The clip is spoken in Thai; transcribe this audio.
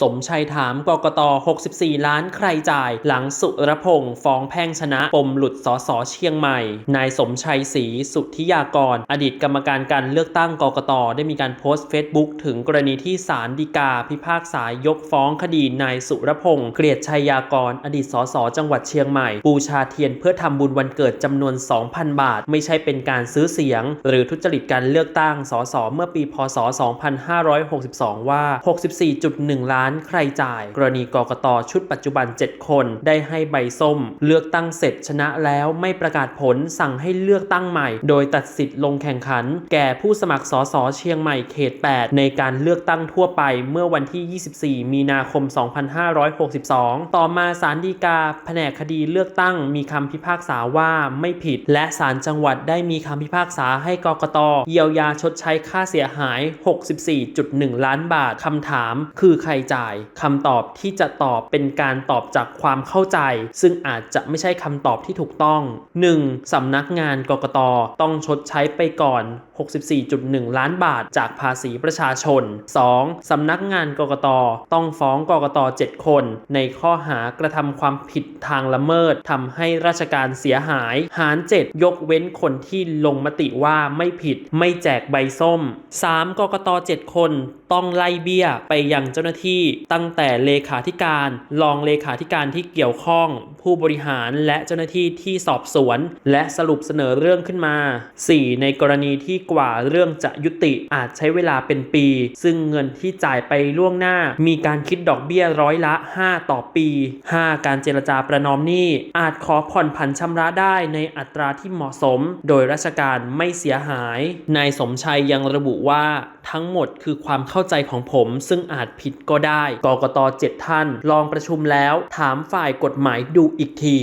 สมชัยถามกกต 64 ล้านใครจ่าย หลังสุรพงษ์ฟ้องแพ่งชนะปมหลุดสสเชียงใหม่ นายสมชัยศรีสุทธิยากร อดีตกรรมการการเลือกตั้งกกต ได้มีการโพสต์เฟซบุ๊กถึงกรณีที่ศาลฎีกาพิพากษายกฟ้องคดีนายสุรพงษ์เกลียดชัยยากร อดีตสสจังหวัดเชียงใหม่บูชาเทียนเพื่อทำบุญวันเกิดจำนวน 2,000 บาท ไม่ใช่เป็นการซื้อเสียง หรือทุจริตการเลือกตั้งสสเมื่อปีพศ 2562 ว่า 64.1ล้านศาลใครจ่าย กรณีกรกตชุดปัจจุบัน 7 คน ได้ให้ใบส้ม เลือกตั้งเสร็จชนะแล้วไม่ประกาศผลสั่งให้เลือกตั้งใหม่ โดยตัดสิทธิ์ลงแข่งขัน แก่ผู้สมัครสสเชียงใหม่เขต 8 ในการเลือกตั้งทั่วไปเมื่อวันที่ 24 มีนาคม 2562 ต่อมาศาลฎีกาแผนกคดีเลือกตั้งมีคำพิพากษาว่าไม่ผิด และศาลจังหวัดได้มีคำพิพากษาให้กกตเยียวยาชดใช้ค่าเสียหาย 64.1 ล้านบาทคำถาม คือใครจ่ายคำตอบที่จะตอบเป็นการตอบจากความเข้าใจ ซึ่งอาจจะไม่ใช่คำตอบที่ถูกต้อง 1. สำนักงานกกตต้องชดใช้ไปก่อน 64.1 ล้านบาทจากภาษีประชาชน 2. สำนักงานกกตต้องฟ้องกกต7 คน ในข้อหากระทำความผิดทางละเมิดทำให้ราชการเสียหาย หาร 7 ยกเว้นคนที่ลงมติว่าไม่ผิดไม่แจกใบส้ม 3. กกต7 คนต้องไล่เบี้ยไปยังเจ้าหน้าที่ตั้งแต่เลขาธิการรองเลขาธิการที่เกี่ยวข้อง ผู้บริหารและเจ้าหน้าที่ที่สอบสวน และสรุปเสนอเรื่องขึ้นมา 4. ในกรณีที่กว่าเรื่องจะยุติอาจใช้เวลาเป็นปี ซึ่งเงินที่จ่ายไปล่วงหน้า มีการคิดดอกเบี้ยร้อยละ 5 ต่อปี 5. การเจรจาประนอมหนี้ อาจขอผ่อนผันชำระได้ในอัตราที่เหมาะสม โดยราชการไม่เสียหาย นายสมชัยยังระบุว่าทั้งหมดคือความเข้าใจของผม ซึ่งอาจผิดก็ไดได้ กกต 7 ท่าน ลองประชุมแล้ว ถามฝ่ายกฎหมายดูอีกที